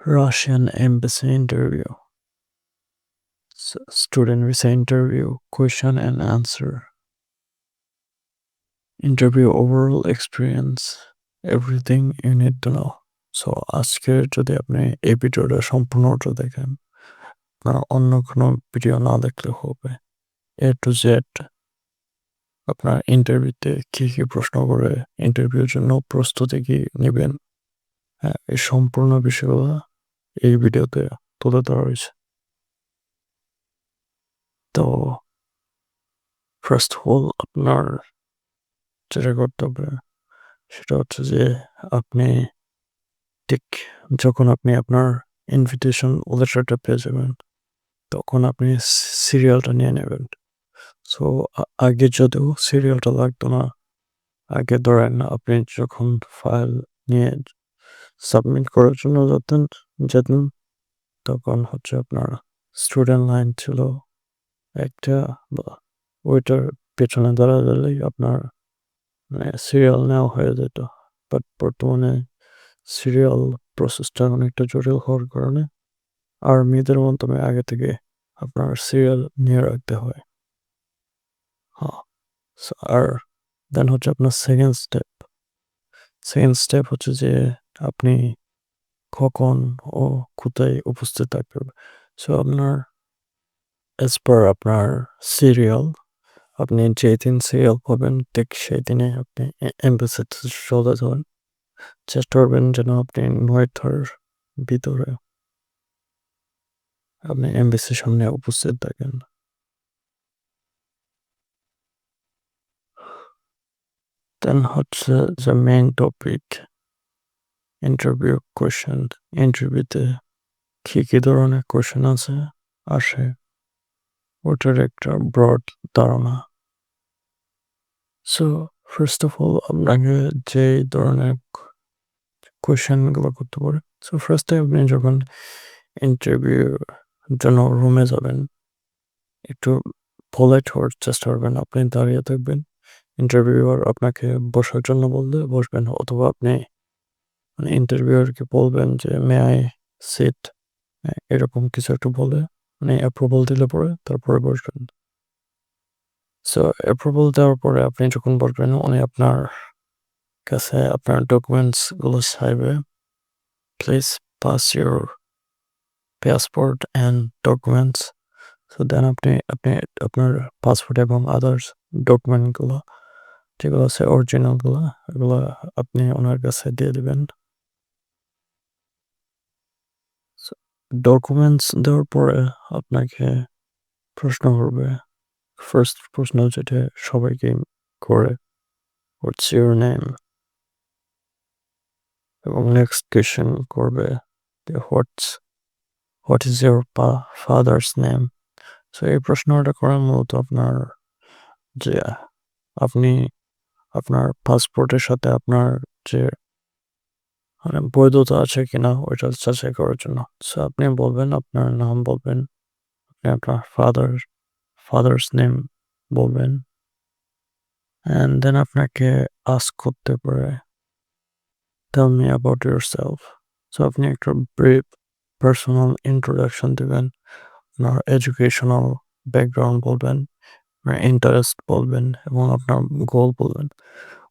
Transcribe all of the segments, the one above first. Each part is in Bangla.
Russian embassy interview. S- student visa interview question and answer. Interview overall experience. Everything you need to know. So আজকের যদি আপনি এই ভিডিওটা সম্পূর্ণটা দেখেন আপনার অন্য কোনো ভিডিও না দেখলে হবে এ টু জেড আপনার ইন্টারভিউতে কী কী প্রশ্ন করে ইন্টারভিউর জন্য প্রস্তুতি কি নেবেন হ্যাঁ এই সম্পূর্ণ বিষয়গুলো এই ভিডিওতে তুলে ধরা হয়েছে। তো ফার্স্ট অল আপনার যেটা করতে হবে সেটা হচ্ছে যে আপনি ঠিক যখন আপনি আপনার ইনভিটেশন লেটারটা পেয়ে যাবেন, তখন আপনি সিরিয়ালটা নিয়ে নেবেন। সো আগে যদিও সিরিয়ালটা লাগতো না, আগে ধরেন আপনি যখন ফাইল নিয়ে সাবমিট করার জন্য যেতেন যেতেন তখন হচ্ছে আপনার স্টুডেন্ট লাইন ছিল একটা বা ওইটার পেছনে দাঁড়ালেই আপনার মানে সিরিয়াল নেওয়া হয়ে যেত। বাট বর্তমানে সিরিয়াল প্রসেসটা অনেকটা জটিল হওয়ার কারণে আর মেয়েদের মাধ্যমে আগে থেকে আপনার সিরিয়াল নিয়ে রাখতে হয়। হ্যাঁ আর দেন হচ্ছে আপনার সেকেন্ড স্টেপ সেকেন্ড স্টেপ হচ্ছে যে আপনি কখন ও কোথায় উপস্থিত থাকতে সো আপনার অ্যাজ পার আপনার সিরিয়াল আপনি যেই দিন সিরিয়াল পাবেন, ঠিক সেই দিনে আপনি এম্বাসিতে চলে যাবেন। চেষ্টা করবেন যেন আপনি নয়টার ভিতরে আপনি এমবিসির সামনে উপস্থিত থাকেন। দেন হচ্ছে যে মেইন টপিক ইন্টারভিউ কোয়েশ্চেন ইন্টারভিউতে কী কী ধরনের কোয়েশ্চেন আছে? আসে। ওটার একটা ব্রড ধারণা। সো ফার্স্ট অফ অল আপনাকে যে ধরনের কোয়েশ্চেনগুলো করতে পারে। সো ফার্স্টে আপনি যখন ইন্টারভিউর জন্য রুমে যাবেন, একটু পোলাইট হওয়ার চেষ্টা করবেন। আপনি দাঁড়িয়ে থাকবেন। ইন্টারভিউয়ার আপনাকে বসার জন্য বললে বসবেন। অথবা আপনি মানে ইন্টারভিউয়ারকে বলবেন যে মে আই সিট এরকম কিছু একটা বলে মানে অ্যাপ্রুভাল দিলে পরে তারপরে বসবেন। সো অ্যাপ্রুভাল দেওয়ার পরে আপনি যখন বসবেন, উনি আপনার কাছে আপনার ডকুমেন্টসগুলো চাইবে। Please pass your passport and documents so then আপনি আপনি আপনার পাসপোর্ট এবং আদার্স ডকুমেন্টগুলো যেগুলো আছে অরিজিনালগুলো এগুলো আপনি ওনার কাছে দিয়ে দেবেন। ডকুমেন্টস দেওয়ার পরে আপনাকে প্রশ্ন করবে। ফার্স্ট প্রশ্ন যেটা সবাইকে করে হোয়াটস ইউর নেম এবং নেক্সট কোয়েশ্চেন করবে what's what is your father's name so এই প্রশ্নটা করার মূলত আপনার যে, আপনি আপনার পাসপোর্টের সাথে আপনার যে মানে বৈধতা আছে কিনা ওইটা যাচাই করার জন্য। সো আপনি বলবেন, আপনার নাম বলবেন, আপনি আপনার ফাদার ফাদার্স নেম বলবেন অ্যান্ড দেন আপনাকে আস্ক করতে পারে tell me about yourself so আপনি একটা ব্রিফ পার্সোনাল ইন্ট্রোডাকশন দেবেন, আপনার এডুকেশনাল ব্যাকগ্রাউন্ড বলবেন, আপনার ইন্টারেস্ট বলবেন, এবং আপনার গোল বলবেন।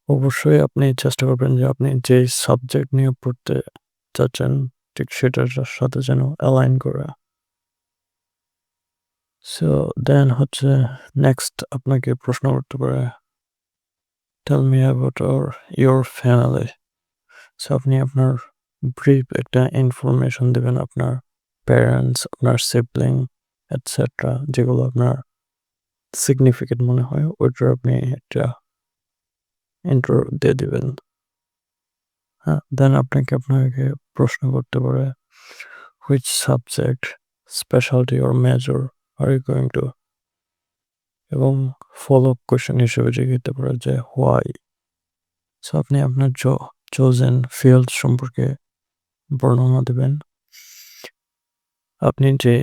অবশ্যই আপনি চেষ্টা করবেন যে আপনি যে সাবজেক্ট নিয়ে পড়তে চাচ্ছেন, ঠিক সেটার সাথে যেন অ্যালাইন করে। সো দেন হচ্ছে নেক্সট আপনাকে প্রশ্ন করতে পারে tell me about or your family so আপনি আপনার ব্রিফ একটা ইনফরমেশন দেবেন আপনার প্যারেন্টস আপনার সিবলিং এটসেট্রা যেগুলো আপনার সিগনিফিকেন্ট মনে হয়, ওইটার আপনি একটা ইন্ট্রো দিয়ে দিবেন। হ্যাঁ দেন আপনাকে আপনাকে প্রশ্ন করতে পারে which subject speciality or major are you going to এবং ফলো কোয়েশ্চেন হিসেবে জিজ্ঞাসা পারে যে হোয়াই সো আপনি আপনার চোজেন ফিল্ড সম্পর্কে বর্ণনা দেবেন। আপনি যে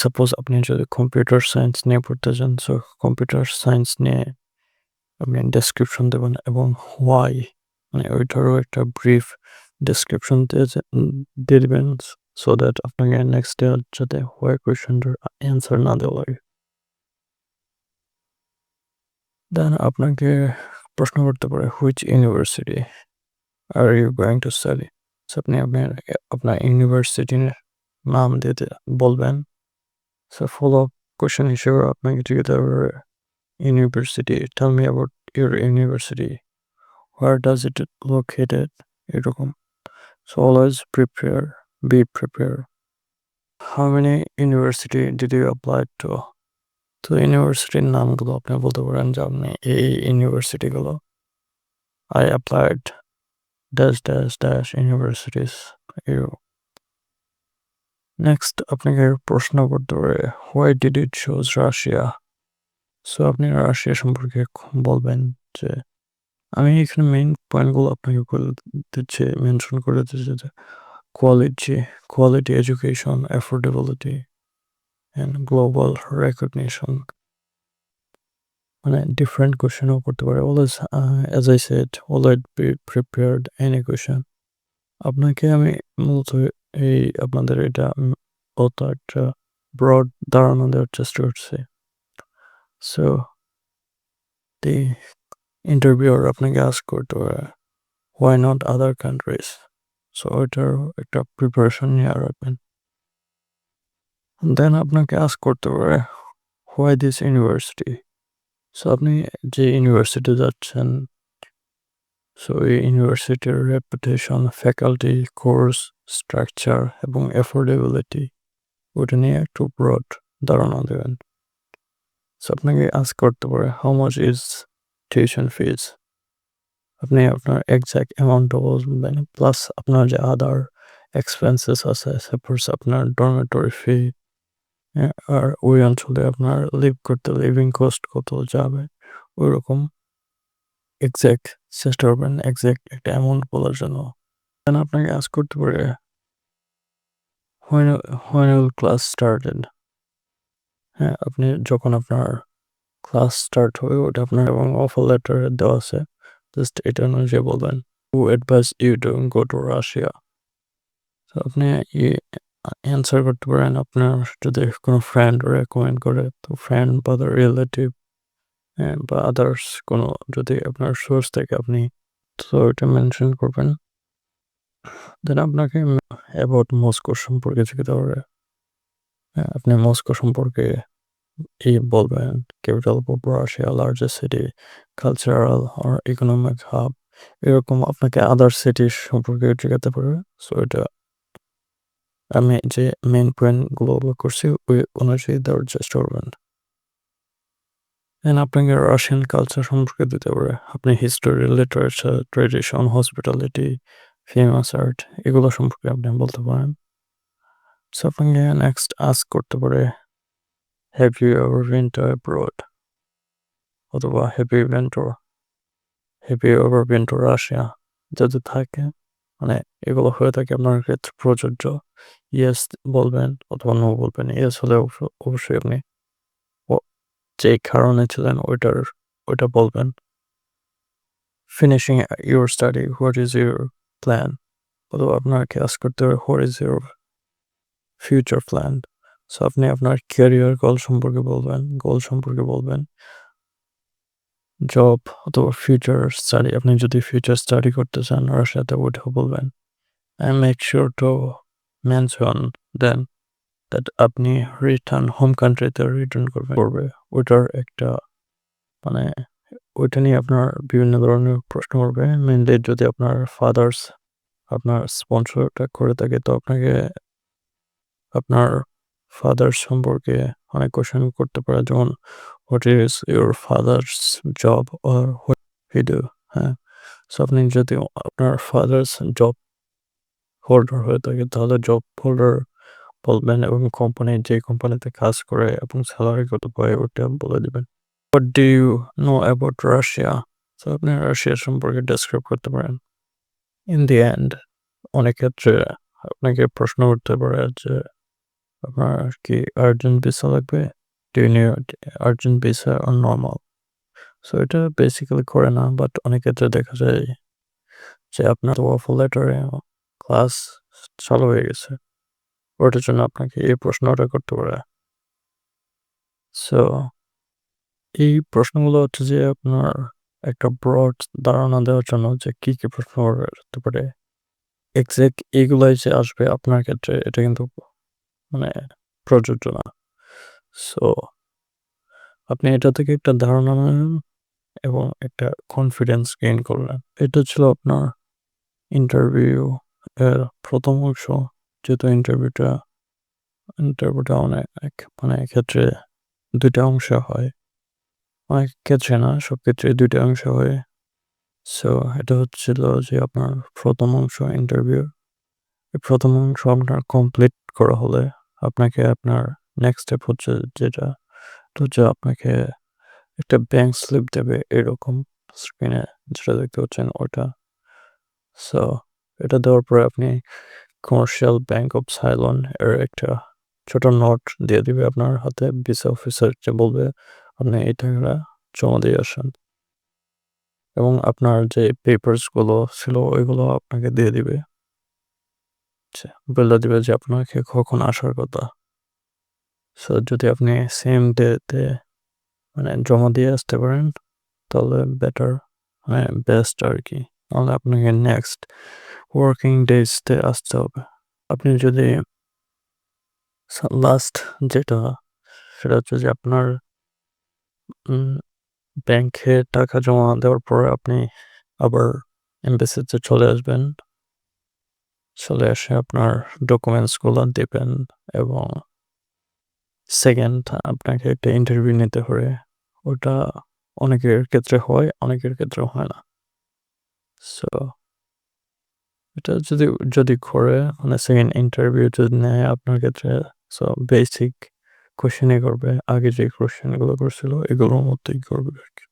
সাপোজ আপনি যদি কম্পিউটার সায়েন্স নিয়ে পড়তে চান সো কম্পিউটার সায়েন্স নিয়ে আপনি ডেসক্রিপশন দেবেন এবং হোয়াই মানে ওইটারও একটা ব্রিফ ডেসক্রিপশন দিয়ে দেবেন সো দ্যাট আপনাকে নেক্সট ডে যাতে হোয়াই কোয়েশ্চেনটার অ্যান্সার না দেওয়া লাগে। দেন আপনাকে প্রশ্ন করতে পারে which university are you going to study আপনি আপনার আপনার ইউনিভার্সিটির নাম দিতে বলবেন। সো ফলো কোয়েশ্চেন হিসেবে আপনাকে জিজ্ঞাসা university tell me about your university where does it located এরকম so always prepare be prepare how many university did you apply to তো ইউনিভার্সিটির নামগুলো আপনি বলতে পারেন যে আপনি এই ইউনিভার্সিটিগুলো I applied dash dash dash universities এরকম নেক্সট আপনাকে প্রশ্ন করতে পারে why did it shows Russia so আপনি রাশিয়া সম্পর্কে বলবেন যে, আমি এখানে মেইন পয়েন্টগুলো আপনাকে বলে দিচ্ছি মেনশন করে দিচ্ছি যে quality quality education affordability and global recognition মানে ডিফারেন্ট কোয়েশ্চেনও করতে পারে। Always as I said always be prepared any question আপনাকে আমি মূলত এই আপনাদের এটা অত একটা ব্রড ধারণা দেওয়ার চেষ্টা করছি। সো দি ইন্টারভিউর আপনাকে আস করতে পারে why not other countries so ওইটার একটা প্রিপারেশন নিয়ে রাখবেন দেন আপনাকে আস করতে পারে হোয়াই দিস ইউনিভার্সিটি সো আপনি যে ইউনিভার্সিটি যাচ্ছেন সো এই ইউনিভার্সিটির রেপুটেশন ফ্যাকাল্টি কোর্স স্ট্রাকচার এবং অ্যাফোর্ডেবিলিটি ওটা নিয়ে একটু ব্রড ধারণা দেবেন। সো আপনাকে আস করতে পারে how much is tuition fees আপনি আপনার এক্স্যাক্ট অ্যামাউন্টটা বলবেন প্লাস আপনার যে আদার এক্সপেন্সেস আছে সাপোজ আপনার ডরমেটরি ফি আর ওই অঞ্চলে আপনার লিভ করতে লিভিং কস্ট কত যাবে ওই রকম এক্স্যাক্ট চেষ্টা করবেন এক্স্যাক্ট একটা অ্যামাউন্ট বলার জন্য আপনাকে আস করতে পারে when will class started? হ্যাঁ আপনি যখন আপনার ক্লাস স্টার্ট হবে ওটা আপনার এবং অফার লেটার দেওয়া আছে জাস্ট এটা অনুযায়ী বলবেন who advise you to go to Russia তো আপনি অ্যান্সার করতে পারেন আপনার যদি কোনো ফ্রেন্ড রেকমেন্ড করে তো ফ্রেন্ড বা রিলেটিভ বা আদার্স কোনো যদি আপনার সোর্স থেকে আপনি তো এটা মেনশন করবেন দেন আপনাকে অ্যাবাউট মস্কো সম্পর্কে জিজ্ঞাসা করে হ্যাঁ, আপনি মস্কো সম্পর্কে এই বলবেন? Capital of Russia largest city cultural R economic hub এরকম আপনাকে আদার সিটি সম্পর্কে জিজ্ঞাসা পারবে সো এটা আমি যে মেন পয়েন্টগুলো করছি, ওই অনুযায়ী দেওয়ার চেষ্টা করবেন। দেন আপনাকে রাশিয়ান কালচার সম্পর্কে দিতে পারে আপনি history literature tradition hospitality famous art এগুলো সম্পর্কে আপনি বলতে পারেন। আপনাকে নেক্সট আস্ক করতে পারে have you ever been to abroad অথবা have you been to have you ever been to Russia যদি থাকে মানে এগুলো হয়ে থাকে আপনার ক্ষেত্রে প্রযোজ্য। ইয়েস বলবেন অথবা নো বলবেন। ইয়েস হলে অবশ্যই আপনি যে কারণে ছিলেন ওইটার, ওইটা বলবেন। Finishing your study what is your plan অথবা আপনাকে আস করতে what is your future plan so আপনি আপনার ক্যারিয়ার গোল সম্পর্কে বলবেন গোল সম্পর্কে বলবেন জব অথবা ফিউচার স্টাডি আপনি যদি ফিউচার স্টাডি করতে চান ওর সাথে ওইটাও বলবেন I make sure to mention then that আপনি রিটার্ন হোম কান্ট্রিতে রিটার্ন করবে করবে। ওইটার একটা মানে ওইটা নিয়ে আপনার বিভিন্ন ধরনের প্রশ্ন করবে মেনলি যদি আপনার ফাদার্স আপনার স্পন্সরটা করে থাকে, তো আপনাকে আপনার ফাদার সম্পর্কে অনেক কোশ্চেন করতে পারে, যেমন what is your father's job or he do হ্যাঁ সো আপনি যদি আপনার ফাদার্স জব হোল্ডার হয়ে থাকে, তাহলে জব হোল্ডার বলবেন এবং কোম্পানি যে কোম্পানিতে কাজ করে এবং স্যালারি কত পায়, ওটা বলে দেবেন। What do you know about Russia তো আপনি রাশিয়া সম্পর্কে ডেসক্রাইব করতে পারেন। ইন দি এন্ড অনেক ক্ষেত্রে আপনাকে প্রশ্ন করতে পারে যে আপনার কি আর্জেন্ট ভিসা লাগবে ডু ইউ আর্জেন্ট ভিসা আর নর্মাল সো এটা বেসিক্যালি করে না বাট অনেক ক্ষেত্রে দেখা যায় যে আপনার অফার লেটারে ক্লাস চালু হয়ে গেছে ওটার জন্য আপনাকে এই প্রশ্নটা করতে পারে। সো এই প্রশ্নগুলো হচ্ছে যে আপনার একটা ব্রড ধারণা দেওয়ার জন্য যে কি, কি প্রশ্ন করতে পারে। এক্সাক্ট এগুলাই যে আসবে আপনার ক্ষেত্রে এটা কিন্তু মানে প্রযোজ্য না। সো আপনি এটা থেকে একটা ধারণা নেন এবং একটা কনফিডেন্স গেইন করলেন। এটা ছিল আপনার ইন্টারভিউ এর প্রথম অংশ। যেহেতু ইন্টারভিউটা ইন্টারভিউটা অনেক মানে এক্ষেত্রে দুইটা অংশ হয়। অনেক ক্ষেত্রে না, সব ক্ষেত্রে দুইটা অংশ হয়। সো এটা হচ্ছিল যে আপনার প্রথম অংশ ইন্টারভিউ। প্রথম অংশ আপনার কমপ্লিট করা হলে আপনাকে আপনার নেক্সট স্টেপ হচ্ছে যেটা, এটা হচ্ছে আপনাকে একটা ব্যাংক স্লিপ দেবে এরকম স্ক্রিনে যেটা দেখতে পাচ্ছেন ওটা। সো এটা দেওয়ার পরে আপনি কমার্শিয়াল ব্যাংক অফ সাইলন এর একটা ছোট নোট দিয়ে দিবে আপনার হাতে ভিসা অফিসার যে বলবে আপনি এই টাকাটা জমা দিয়ে আসেন। এবং আপনার যে পেপারসগুলো ছিল ওইগুলো আপনাকে দিয়ে দিবে। বলে দিবে যে আপনাকে কখন আসার কথা। সো যদি আপনি সেম ডেতে মানে জমা দিয়ে আসতে পারেন, তাহলে বেটার মানে বেস্ট আর কি তাহলে আপনাকে নেক্সট ওয়ার্কিং ডেজতে আসতে হবে। আপনি যদি লাস্ট যেটা, সেটা হচ্ছে যে আপনার ব্যাংকে টাকা জমা দেওয়ার পরে আপনি আবার এমবাসিতে চলে আসবেন। চলে এসে আপনার ডকুমেন্টসগুলো দিবেন এবং সেকেন্ড আপনাকে একটা ইন্টারভিউ নিতে হবে। ওটা অনেকের ক্ষেত্রে হয়, অনেকের ক্ষেত্রে হয় না। সো এটা যদি যদি করে মানে সেকেন্ড ইন্টারভিউ যদি নেয় আপনার ক্ষেত্রে সো বেসিক কোয়েশ্চেনই করবে। আগে যে কোয়েশ্চেনগুলো করছিল এগুলোর মধ্যেই করবে আরকি।